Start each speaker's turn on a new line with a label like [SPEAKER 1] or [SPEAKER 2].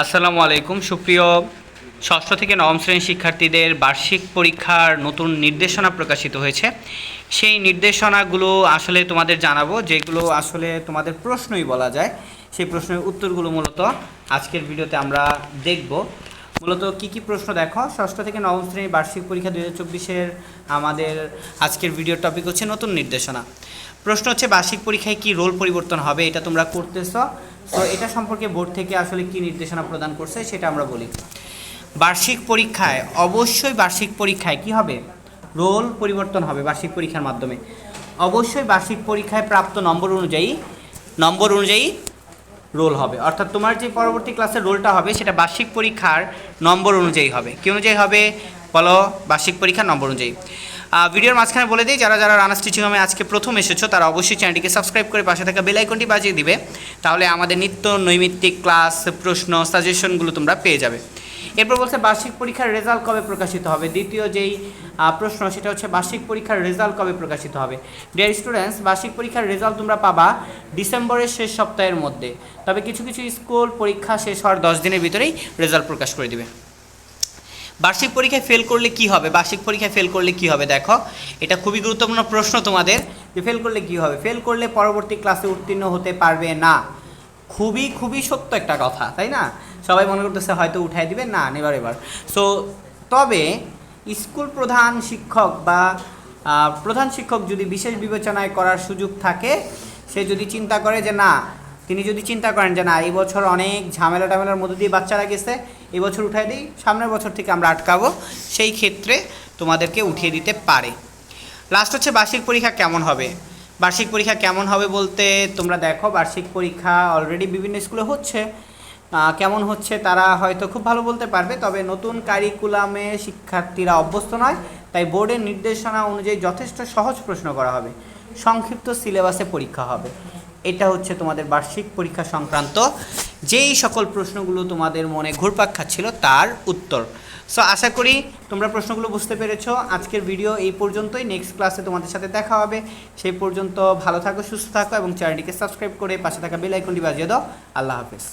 [SPEAKER 1] আসসালামু আলাইকুম। সুপ্রিয় ষষ্ঠ থেকে নবম শ্রেণির শিক্ষার্থীদের বার্ষিক পরীক্ষার নতুন নির্দেশনা প্রকাশিত হয়েছে। সেই নির্দেশনাগুলো আসলে তোমাদের জানাব, যেগুলো আসলে তোমাদের প্রশ্নই বলা যায়। সেই প্রশ্নের উত্তরগুলো মূলত আজকের ভিডিওতে আমরা দেখব। মূলত কি কি প্রশ্ন দেখো? ষষ্ঠ থেকে নবম শ্রেণির বার্ষিক পরীক্ষা দু হাজার আমাদের আজকের ভিডিওর টপিক হচ্ছে নতুন নির্দেশনা। প্রশ্ন হচ্ছে বার্ষিক পরীক্ষায় কি রোল পরিবর্তন হবে? এটা তোমরা করতেছ। তো এটা সম্পর্কে বোর্ড থেকে আসলে কি নির্দেশনা প্রদান করছে সেটা আমরা বলি। বার্ষিক পরীক্ষায়, অবশ্যই বার্ষিক পরীক্ষায় কি হবে? রোল পরিবর্তন হবে বার্ষিক পরীক্ষার মাধ্যমে। অবশ্যই বার্ষিক পরীক্ষায় প্রাপ্ত নম্বর অনুযায়ী নম্বর অনুযায়ী রোল হবে। অর্থাৎ তোমার যে পরবর্তী ক্লাসের রোলটা হবে, সেটা বার্ষিক পরীক্ষার নম্বর অনুযায়ী হবে। কি অনুযায়ী হবে? বলো, বার্ষিক পরীক্ষার নম্বর অনুযায়ী। ভিডিওর মাঝখানে বলে দিই, যারা যারা রানা স্টিচিং হোমে আজকে প্রথম এসেছ, তারা অবশ্যই চ্যানেলটিকে সাবস্ক্রাইব করে পাশে থাকা বেল আইকনটি বাজিয়ে দিবে, তাহলে আমাদের নিত্য নৈমিত্তিক ক্লাস প্রশ্ন সাজেশনগুলো তোমরা পেয়ে যাবে। এরপর বলছে, বার্ষিক পরীক্ষার রেজাল্ট কবে প্রকাশিত হবে? দ্বিতীয় যেই প্রশ্ন, সেটা হচ্ছে, বার্ষিক পরীক্ষার রেজাল্ট কবে প্রকাশিত হবে? ডিয়ার স্টুডেন্টস বার্ষিক পরীক্ষার রেজাল্ট তোমরা পাবা ডিসেম্বরের শেষ সপ্তাহের মধ্যে, তবে কিছু কিছু স্কুল পরীক্ষা শেষ হওয়ার দশ দিনের ভিতরেই রেজাল্ট প্রকাশ করে দিবে। বার্ষিক পরীক্ষায় ফেল করলে কি হবে? বার্ষিক পরীক্ষায় ফেল করলে কি হবে? দেখো, এটা খুবই গুরুত্বপূর্ণ প্রশ্ন তোমাদের যে ফেল করলে কি হবে? ফেল করলে পরবর্তী ক্লাসে উত্তীর্ণ হতে পারবে না। খুবই খুবই সত্য একটা কথা, তাই না? সবাই মনে করতেছে হয়তো উঠাই দিবে। না, নেবার এবার। সো তবে স্কুল প্রধান শিক্ষক বা প্রধান শিক্ষক যদি বিশেষ বিবেচনায় করার সুযোগ থাকে, সে যদি চিন্তা করে যে না তিনি যদি চিন্তা করেন যে না, এই বছর অনেক ঝামেলা টামেলার মধ্যে দিয়ে বাচ্চারা গেছে, এই বছর উঠাই দিই, সামনের বছর থেকে আমরা আটকাবো, সেই ক্ষেত্রে তোমাদেরকে উঠিয়ে দিতে পারে। লাস্ট হচ্ছে বার্ষিক পরীক্ষা কেমন হবে? বার্ষিক পরীক্ষা কেমন হবে বলতে তোমরা দেখো, বার্ষিক পরীক্ষা অলরেডি বিভিন্ন স্কুলে হচ্ছে। কেমন হচ্ছে তারা হয়তো খুব ভালো বলতে পারবে, তবে নতুন কারিকুলামে শিক্ষার্থীরা অভ্যস্ত নয়, তাই বোর্ডের নির্দেশনা অনুযায়ী যথেষ্ট সহজ প্রশ্ন করা হবে। সংক্ষিপ্ত সিলেবাসে পরীক্ষা হবে। এটা হচ্ছে তোমাদের বার্ষিক পরীক্ষা সংক্রান্ত যেই সকল প্রশ্নগুলো তোমাদের মনে ঘুরপাক খাচ্ছিল তার উত্তর। সো আশা করি তোমরা প্রশ্নগুলো বুঝতে পেরেছ। আজকের ভিডিও এই পর্যন্তই। নেক্সট ক্লাসে তোমাদের সাথে দেখা হবে। সেই পর্যন্ত ভালো থাকো, সুস্থ থাকো এবং চ্যানেলটিকে সাবস্ক্রাইব করে পাশে থাকা বেল আইকনটি বাজিয়ে দাও। আল্লাহ হাফেজ।